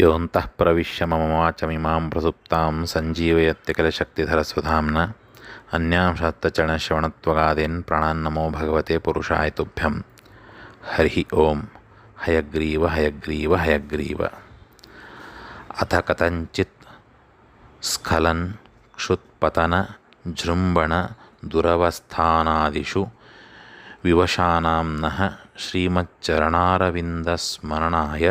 योऽन्तः प्रविश्य मम वाचमिमां प्रसुप्तां सञ्जीवयत्यकलशक्तिधरस्वधाम्न अन्यां सप्तचरणश्रवणत्वगादे प्राणान् नमो भगवते पुरुषाय तुभ्यं हरिः ओं हयग्रीव हयग्रीव हयग्रीव। अथ कथञ्चित् स्खलन् क्षुत्पतन झृम्बण दुरवस्थानादिषु विवशानां नः श्रीमच्चरणारविन्दस्मरणाय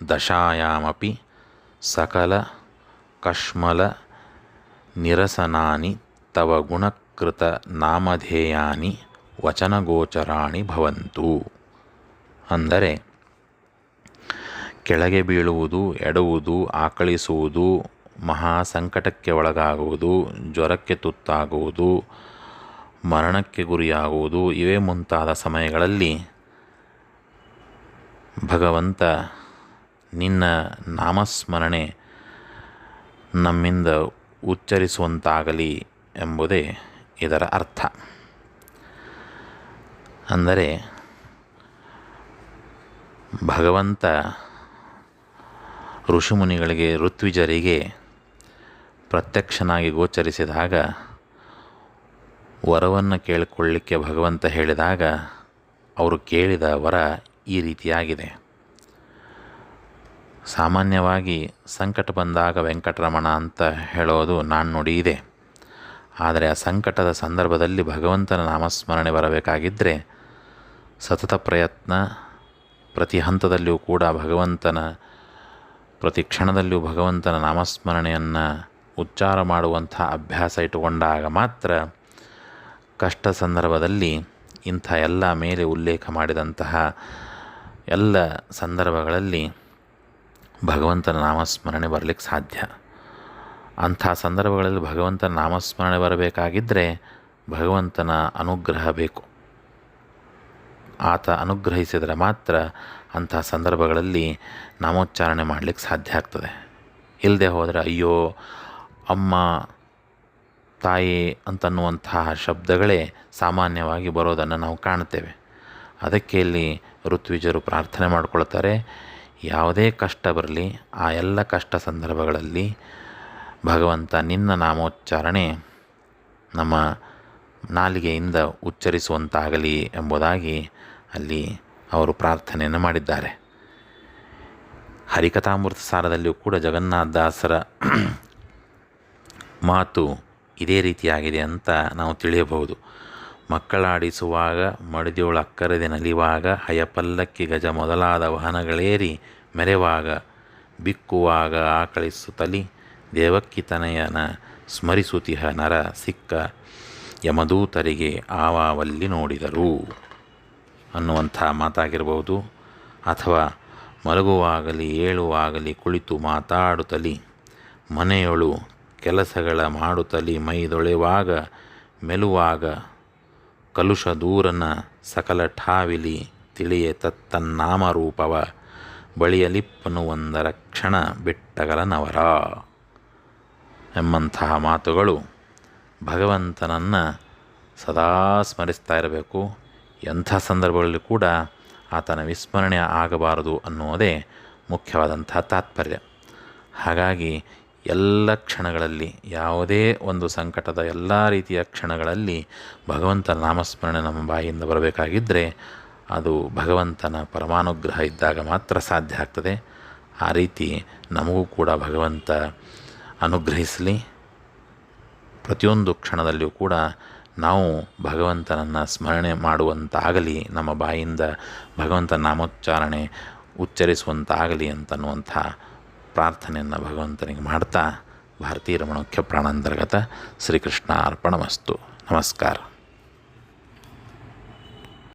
जरामरणदशायामपि सकलकश्मलनिरसनानि तव ಗುಣಕೃತನಾಮಧೇಯಾನಿ ವಚನಗೋಚರಾಣಿ ಭವಂತು ಅಂದರೆ ಕೆಳಗೆ ಬೀಳುವುದು ಎಡುವುದು ಆಕಳಿಸುವುದು ಮಹಾ ಸಂಕಟಕ್ಕೆ ಒಳಗಾಗುವುದು ಜ್ವರಕ್ಕೆ ತುತ್ತಾಗುವುದು ಮರಣಕ್ಕೆ ಗುರಿಯಾಗುವುದು ಇವೇ ಮುಂತಾದ ಸಮಯಗಳಲ್ಲಿ ಭಗವಂತ, ನಿನ್ನ ನಾಮಸ್ಮರಣೆ ನಮ್ಮಿಂದ ಉಚ್ಚರಿಸುವಂತಾಗಲಿ ಎಂಬುದೇ ಇದರ ಅರ್ಥ. ಅಂದರೆ, ಭಗವಂತ ಋಷಿಮುನಿಗಳಿಗೆ, ಋತ್ವಿಜರಿಗೆ ಪ್ರತ್ಯಕ್ಷನಾಗಿ ಗೋಚರಿಸಿದಾಗ, ವರವನ್ನು ಕೇಳಿಕೊಳ್ಳಿಕ್ಕೆ ಭಗವಂತ ಹೇಳಿದಾಗ, ಅವರು ಕೇಳಿದ ವರ ಈ ರೀತಿಯಾಗಿದೆ. ಸಾಮಾನ್ಯವಾಗಿ ಸಂಕಟ ಬಂದಾಗ ವೆಂಕಟರಮಣ ಅಂತ ಹೇಳೋದು ನಾಣ್ಣುಡಿ ಇದೆ. ಆದರೆ ಆ ಸಂಕಟದ ಸಂದರ್ಭದಲ್ಲಿ ಭಗವಂತನ ನಾಮಸ್ಮರಣೆ ಬರಬೇಕಾಗಿದ್ದರೆ ಸತತ ಪ್ರಯತ್ನ, ಪ್ರತಿ ಹಂತದಲ್ಲಿಯೂ ಕೂಡ ಭಗವಂತನ, ಪ್ರತಿ ಕ್ಷಣದಲ್ಲಿಯೂ ಭಗವಂತನ ನಾಮಸ್ಮರಣೆಯನ್ನು ಉಚ್ಚಾರ ಮಾಡುವಂಥ ಅಭ್ಯಾಸ ಇಟ್ಟುಕೊಂಡಾಗ ಮಾತ್ರ ಕಷ್ಟ ಸಂದರ್ಭದಲ್ಲಿ ಇಂಥ ಎಲ್ಲ ಮೇಲೆ ಉಲ್ಲೇಖ ಮಾಡಿದಂತಹ ಎಲ್ಲ ಸಂದರ್ಭಗಳಲ್ಲಿ ಭಗವಂತನ ನಾಮಸ್ಮರಣೆ ಬರಲಿಕ್ಕೆ ಸಾಧ್ಯ. ಅಂಥ ಸಂದರ್ಭಗಳಲ್ಲಿ ಭಗವಂತನ ನಾಮಸ್ಮರಣೆ ಬರಬೇಕಾಗಿದ್ದರೆ ಭಗವಂತನ ಅನುಗ್ರಹ ಬೇಕು. ಆತ ಅನುಗ್ರಹಿಸಿದರೆ ಮಾತ್ರ ಅಂಥ ಸಂದರ್ಭಗಳಲ್ಲಿ ನಾಮೋಚ್ಚಾರಣೆ ಮಾಡಲಿಕ್ಕೆ ಸಾಧ್ಯ ಆಗ್ತದೆ. ಇಲ್ಲದೆ ಹೋದರೆ ಅಯ್ಯೋ, ಅಮ್ಮ, ತಾಯಿ ಅಂತನ್ನುವಂತಹ ಶಬ್ದಗಳೇ ಸಾಮಾನ್ಯವಾಗಿ ಬರೋದನ್ನು ನಾವು ಕಾಣ್ತೇವೆ ಅದಕ್ಕೆ ಇಲ್ಲಿ ಋತ್ವಿಜರು ಪ್ರಾರ್ಥನೆ ಮಾಡಿಕೊಳ್ತಾರೆ. ಯಾವುದೇ ಕಷ್ಟ ಬರಲಿ, ಆ ಎಲ್ಲ ಕಷ್ಟ ಸಂದರ್ಭಗಳಲ್ಲಿ ಭಗವಂತ ನಿನ್ನ ನಾಮೋಚ್ಚಾರಣೆ ನಮ್ಮ ನಾಲಿಗೆಯಿಂದ ಉಚ್ಚರಿಸುವಂತಾಗಲಿ ಎಂಬುದಾಗಿ ಅಲ್ಲಿ ಅವರು ಪ್ರಾರ್ಥನೆಯನ್ನು ಮಾಡಿದ್ದಾರೆ. ಹರಿಕಥಾಮೃತ ಸಾರದಲ್ಲಿಯೂ ಕೂಡ ಜಗನ್ನಾಥದಾಸರ ಮಾತು ಇದೇ ರೀತಿಯಾಗಿದೆ ಅಂತ ನಾವು ತಿಳಿಯಬಹುದು. ಮಕ್ಕಳಾಡಿಸುವಾಗ ಮಡಿದೋಳು ಅಕ್ಕರದೆ ನಲಿವಾಗ, ಹಯಪಲ್ಲಕ್ಕಿ ಗಜ ಮೊದಲಾದ ವಾಹನಗಳೇರಿ ಮೆರೆವಾಗ, ಬಿಕ್ಕುವಾಗ ಆಕಳಿಸುತ್ತಲಿ ದೇವಕ್ಕಿ ತನಯನ ಸ್ಮರಿಸುತಿಹ ನರ ಸಿಕ್ಕ ಯಮದೂತರಿಗೆ ಆವಾವಲ್ಲಿ ನೋಡಿದರು. ಅನ್ನುವಂಥ ಮಾತಾಗಿರಬಹುದು. ಅಥವಾ ಮಲಗುವಾಗಲಿ, ಏಳುವಾಗಲಿ ಕುಳಿತು ಮಾತಾಡುತ್ತಲಿ ಮನೆಯೊಳು ಕೆಲಸಗಳ ಮಾಡುತ್ತಲಿ ಮೈದೊಳೆವಾಗ, ಮೆಲುವಾಗ ಕಲುಷ ದೂರನ ಸಕಲ ಠಾವಿಲಿ ತಿಳಿಯೆ ತತ್ತನ್ನಾಮರೂಪವ ಬಳಿಯಲಿಪ್ಪನು ಒಂದರ ಕ್ಷಣ ಬಿಟ್ಟಗಲನವರ. ಎಂಬಂತಹ ಮಾತುಗಳು ಭಗವಂತನನ್ನು ಸದಾ ಸ್ಮರಿಸ್ತಾ ಇರಬೇಕು. ಎಂಥ ಸಂದರ್ಭಗಳಲ್ಲಿ ಕೂಡ ಆತನ ವಿಸ್ಮರಣೆ ಆಗಬಾರದು ಅನ್ನುವುದೇ ಮುಖ್ಯವಾದಂಥ ತಾತ್ಪರ್ಯ. ಹಾಗಾಗಿ ಎಲ್ಲ ಕ್ಷಣಗಳಲ್ಲಿ, ಯಾವುದೇ ಒಂದು ಸಂಕಟದ ಎಲ್ಲ ರೀತಿಯ ಕ್ಷಣಗಳಲ್ಲಿ ಭಗವಂತನ ನಾಮಸ್ಮರಣೆ ನಮ್ಮ ಬಾಯಿಯಿಂದ ಬರಬೇಕಾಗಿದ್ದರೆ ಅದು ಭಗವಂತನ ಪರಮಾನುಗ್ರಹ ಇದ್ದಾಗ ಮಾತ್ರ ಸಾಧ್ಯ ಆಗ್ತದೆ. ಆ ರೀತಿ ನಮಗೂ ಕೂಡ ಭಗವಂತ ಅನುಗ್ರಹಿಸಲಿ. ಪ್ರತಿಯೊಂದು ಕ್ಷಣದಲ್ಲಿಯೂ ಕೂಡ ನಾವು ಭಗವಂತನನ್ನು ಸ್ಮರಣೆ ಮಾಡುವಂತಾಗಲಿ, ನಮ್ಮ ಬಾಯಿಂದ ಭಗವಂತ ನಾಮೋಚ್ಚಾರಣೆ ಉಚ್ಚರಿಸುವಂತಾಗಲಿ ಅಂತನ್ನುವಂಥ ಪ್ರಾರ್ಥನೆಯನ್ನು ಭಗವಂತನಿಗೆ ಮಾಡ್ತಾ ಭಾರತೀಯ ರಮಣೋಖ್ಯ ಪ್ರಾಣಾಂತರ್ಗತ ಶ್ರೀಕೃಷ್ಣ ಅರ್ಪಣಮಸ್ತು ನಮಸ್ಕಾರ.